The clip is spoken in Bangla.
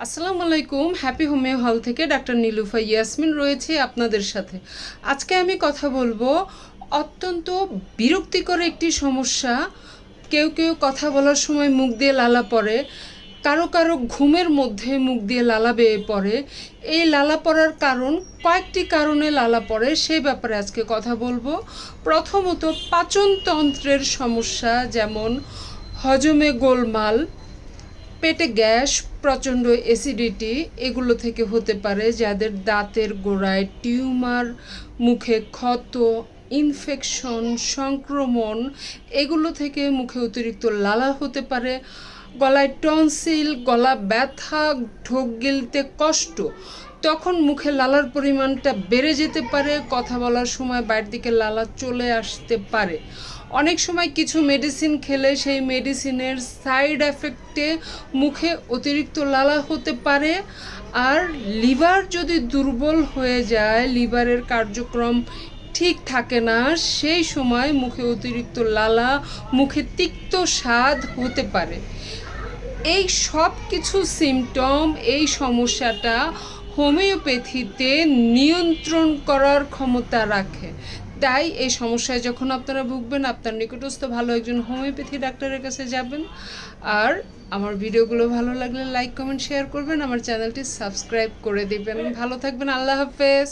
আসসালামু আলাইকুম হ্যাপি হোমিও হল থেকে ডাক্তার নীলুফা ইয়াসমিন রয়েছে আপনাদের সাথে। আজকে আমি কথা বলব অত্যন্ত বিরক্তিকর একটি সমস্যা। কেউ কেউ কথা বলার সময় মুখ দিয়ে লালা পড়ে কারও কারও ঘুমের মধ্যে মুখ দিয়ে লালা বেয়ে পড়ে। এই লালা পড়ার কারণ, কয়েকটি কারণে লালা পড়ে সেই ব্যাপারে আজকে কথা বলব। প্রথমত, পাচনতন্ত্রের সমস্যা, যেমন হজমে গোলমাল পেটে গ্যাস, প্রচণ্ড অ্যাসিডিটি এগুলো থেকে হতে পারে যাদের দাঁতের গোড়ায় টিউমার, মুখে ক্ষত ইনফেকশন সংক্রমণ এগুলো থেকে মুখে অতিরিক্ত লালা হতে পারে। গলায় টনসিল গলা ব্যথা, ঢোক গিলতে কষ্ট তখন মুখে লালার পরিমাণটা বেড়ে যেতে পারে, কথা বলার সময় বাইরের দিকে লালা চলে আসতে পারে। অনেক সময় কিছু মেডিসিন খেলে সেই মেডিসিনের সাইড এফেক্টে মুখে অতিরিক্ত লালা হতে পারে। আর লিভার যদি দুর্বল হয়ে যায়, লিভারের কার্যক্রম ঠিক থাকে না, সেই সময় মুখে অতিরিক্ত লালা, মুখে তিক্ত স্বাদ হতে পারে। এই সব কিছু সিমটম এই সমস্যাটা হোমিওপ্যাথিতে নিয়ন্ত্রণ করার ক্ষমতা রাখে। তাই এই সমস্যায় যখন আপনারা ভুগবেন, আপনার নিকটস্থ ভালো একজন হোমিওপ্যাথি ডাক্তারের কাছে যাবেন। আর আমার ভিডিওগুলো ভালো লাগলে লাইক, কমেন্ট, শেয়ার করবেন। আমার চ্যানেলটি সাবস্ক্রাইব করে দেবেন। ভালো থাকবেন। আল্লাহ হাফেজ।